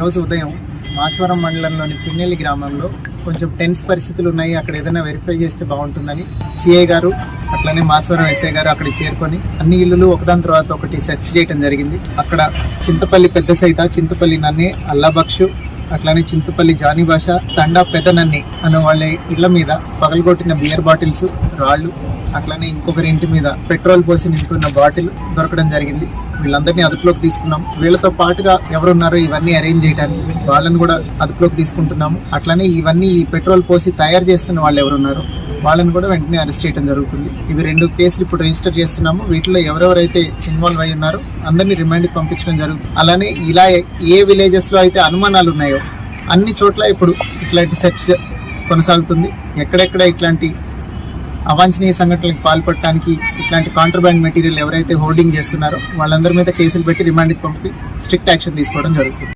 ఈరోజు ఉదయం మాచవరం మండలంలోని పిన్నెల్లి గ్రామంలో కొంచెం టెన్స్ పరిస్థితులు ఉన్నాయి. అక్కడ ఏదైనా వెరిఫై చేస్తే బాగుంటుందని సిఐ గారు అట్లనే మాచవరం ఎస్ఐ గారు అక్కడ చేరుకొని అన్ని ఇల్లులు ఒకదాని తర్వాత ఒకటి సెర్చ్ చేయడం జరిగింది. అక్కడ చింతపల్లి పెద్ద సైట చింతపల్లి నన్నే అల్లాబక్షు అట్లానే చింతపల్లి జానీ భాష తండా పెదనన్ని అనే వాళ్ళ ఇళ్ళ మీద పగలగొట్టిన బియర్ బాటిల్స్ రాళ్ళు అట్లానే ఇంకొకరి ఇంటి మీద పెట్రోల్ పోసి నింపుకున్న బాటిల్ దొరకడం జరిగింది. వీళ్ళందరినీ అదుపులోకి తీసుకున్నాం. వీళ్ళతో పాటుగా ఎవరున్నారో ఇవన్నీ అరేంజ్ చేయడానికి వాళ్ళని కూడా అదుపులోకి తీసుకుంటున్నాము. అట్లానే ఇవన్నీ ఈ పెట్రోల్ పోసి తయారు చేస్తున్న వాళ్ళు ఎవరున్నారో వాళ్ళని కూడా వెంటనే అరెస్ట్ చేయడం జరుగుతుంది. ఇవి రెండు కేసులు ఇప్పుడు రిజిస్టర్ చేస్తున్నాము. వీటిలో ఎవరెవరైతే ఇన్వాల్వ్ అయి ఉన్నారో అందరినీ రిమాండ్కి పంపించడం జరుగుతుంది. అలానే ఇలా ఏ విలేజెస్లో అయితే అనుమానాలు ఉన్నాయో అన్ని చోట్ల ఇప్పుడు ఇట్లాంటి సెర్చ్ కొనసాగుతుంది. ఎక్కడెక్కడ ఇట్లాంటి అవాంఛనీయ సంఘటనలకు పాల్పడటానికి ఇట్లాంటి కాంట్రబ్యాండ్ మెటీరియల్ ఎవరైతే హోల్డింగ్ చేస్తున్నారో వాళ్ళందరి మీద కేసులు పెట్టి రిమాండ్కి పంపి స్ట్రిక్ట్ యాక్షన్ తీసుకోవడం జరుగుతుంది.